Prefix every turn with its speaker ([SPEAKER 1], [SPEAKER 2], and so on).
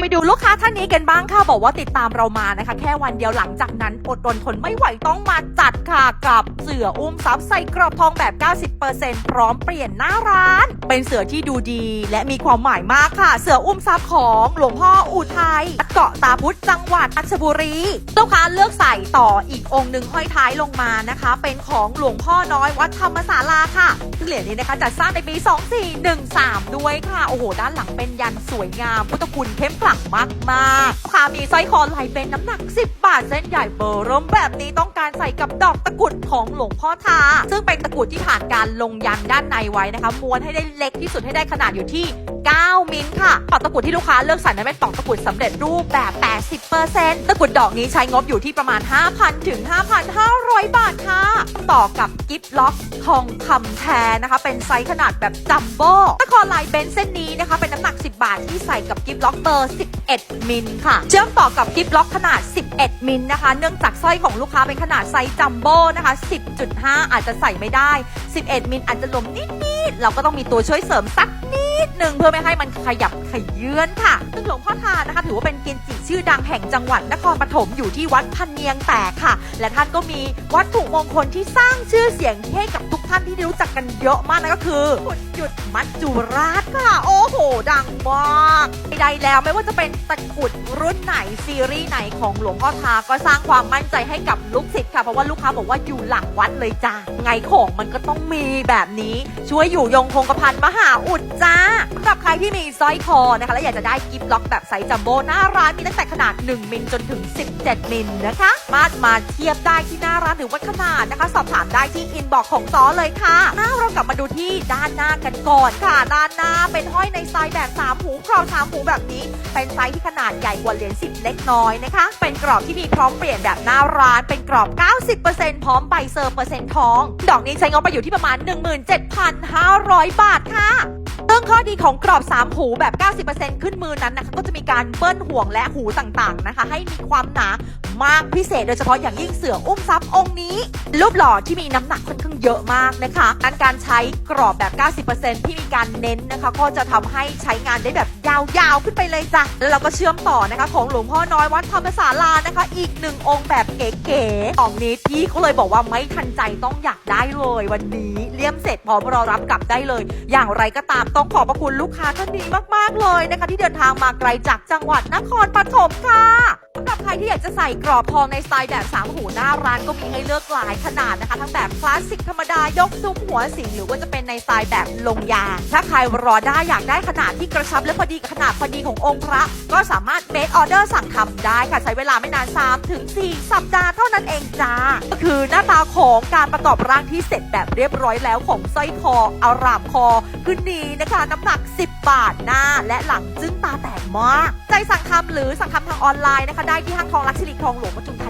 [SPEAKER 1] ไปดูลูกค้าท่านนี้กันบ้างค่ะบอกว่าติดตามเรามานะคะ แค่วันเดียวหลังจากนั้นอดรนทนไม่ไหวต้องมาจัดค่ะกับเสืออุ้มซับใส่กรอบทองแบบ 90%พร้อมเปลี่ยนหน้าร้าน เป็นเสือที่ดูดีและมีความหมายมากค่ะ เสืออุ้มซับของหลวงพ่ออุทัยเกาะตาพุธจังหวัดราชบุรีลูกค้าเลือกใส่ต่ออีกองค์หนึ่งห้อยท้ายลงมานะคะ เป็นของหลวงพ่อน้อยวัดธรรมศาลาค่ะซึ่งเหรียญนี้นะคะจัดสร้างในปี 2413 ด้วยค่ะโอ้โหด้านหลังเป็นยันสวยงามพุทธคุณเข้มขลังมากๆ มีสร้อยคอลายเป็นน้ำหนัก 10 บาทเส้นใหญ่เบอร์เริ่มแบบนี้ต้องการใส่กับดอกตะกุดของหลวงพ่อทา ซึ่งเป็นตะกุดที่ผ่านการลงยันด้านในไว้นะคะ ม้วนให้ได้เล็กที่สุดให้ได้ขนาดอยู่ที่ 9 มิลค่ะต่อตะกุดที่ลูกค้าเลือกใส่นั้นเป็นต่อตะกุดสำเร็จรูปแบบ 80%ตะกุดดอกนี้ใช้งบอยู่ที่ประมาณ 5,000ถึง5,500 บาทค่ะต่อกับกิฟต์ล็อกทองคำแท้นะคะ เป็นไซส์ขนาดแบบจัมโบ้ตะคอลายเบนเส้นนี้นะคะ เป็นน้ำหนัก 10 บาทที่ใส่กับกิฟต์ล็อกเบอร์ 11 มิลค่ะเชื่อมต่อกับกิฟต์ล็อกขนาด 11 มิลนะคะ เนื่องจากสร้อยของลูกค้าเป็นขนาดไซส์จัมโบ้นะคะ 10.5 อาจจะใส่ไม่ได้ 11 มิลอาจจะหลวมนิดๆ เราก็ต้องมีตัวช่วยเสริมสักนิดหนึ่งเพื่อไม่ให้มันขยับขยื่นค่ะซึ่งหลวงพ่อทานะคะ ถือว่าเป็นเกจิชื่อดังแห่งจังหวัดนครปฐมอยู่ที่วัดพันเนียงแตกค่ะ และท่านก็มีวัตถุมงคลที่สร้างชื่อเสียงให้กับทุกท่านที่ได้รู้จักกันเยอะมากนั่นก็คือขุดหยุดมัจจุราชค่ะ โอ้โห ดังมากใดๆแล้วไม่ว่าจะเป็นตะกุดรุ่นไหนซีรีส์ไหนของหลวงพ่อทาก็สร้างความมั่นใจให้กับลูกศิษย์ค่ะ เพราะว่าลูกค้าบอกว่าอยู่หลังวัดเลยจ้าไงของมันก็ต้องมีแบบนี้ ช่วยอยู่ยงคงกระพันมหาอุดจ้าสำหรับใครที่มีสร้อยคอนะคะ และอยากจะได้กิฟต์ล็อกแบบไซส์จัมโบ้หน้าร้านมีตั้งแต่ขนาด 1 มิลจนถึง 17 มิลนะคะมาดมาเทียบได้ที่หน้าร้านหรือวัดขนาดนะคะ สอบถามได้ที่อินบอกของซอเลยค่ะน้าเรากลับมาดูที่ด้านหน้ากันก่อนค่ะด้านหน้าเป็นห้อยในไซส์แบบ 3 หูครอบ3หูแบบนี้ เป็นไซส์ที่ขนาดใหญ่กว่าเหรียญ10 เล็กน้อยนะคะ เป็นกรอบที่มีพร้อมเปลี่ยนแบบหน้าร้าน เป็นกรอบ 90%พร้อมใบเซอร์เปอร์เซ็นต์ทอง ดอกนี้ใช้งบไปอยู่ที่ประมาณ 17,500 บาทค่ะ งข้อดีของกรอบ 3 หูแบบ 90%ขึ้นมือนั้นนะคะก็จะมีการเบิ้ลห่วงและหูต่างๆนะคะ ให้มีความหนามากพิเศษ โดยเฉพาะอย่างยิ่งเสืออุ้มซับองค์นี้ รูปหล่อที่มีน้ำหนักค่อนข้างเยอะมากนะคะการการใช้กรอบแบบ 90%ที่มีการเน้นนะคะ ก็จะทำให้ใช้งานได้แบบยาวๆขึ้นไปเลยจ้ะแล้วเราก็เชื่อมต่อนะคะของหลวงพ่อน้อยวัดธรรมศาลานะคะ อีกหนึ่งองค์แบบเก๋ๆของนี้พี่เขาเลยบอกว่าไม่ทันใจต้องอยากได้เลย วันนี้เลี่ยมเสร็จพร้อมรอรับกลับได้เลย อย่างไรก็ตามต้องขอบพระคุณลูกค้าท่านนี้มากๆเลยนะคะ ที่เดินทางมาไกลจากจังหวัดนครปฐมค่ะสำหรับใครที่อยากจะใส่กรอบทองในสไตล์แบบสามหูหน้าร้านก็มีให้เลือกหลายขนาดนะคะ ทั้งแบบคลาสสิกธรรมดายกซุ้มหัวสิงหรือว่าจะเป็นในสไตล์แบบลงยา ถ้าใครรอได้อยากได้ขนาดที่กระชับและพอดีกับขนาดพอดีขององค์พระ ก็สามารถเมคออเดอร์สั่งทำได้ค่ะ ใช้เวลาไม่นาน3ถึง4สัปดาห์เท่านั้นเองจ้า ก็คือหน้าตาของการประกอบร่างที่เสร็จแบบเรียบร้อยแล้วของสร้อยคออารามคอคือนี้นะคะน้ำหนัก 10 บาทหน้า และหลังจึ้งตาแตกมากใจสั่งทำหรือสั่งทำทางออนไลน์นะคะได้ที่ห้างทองลักษิริคลองหลวงปทุมธานี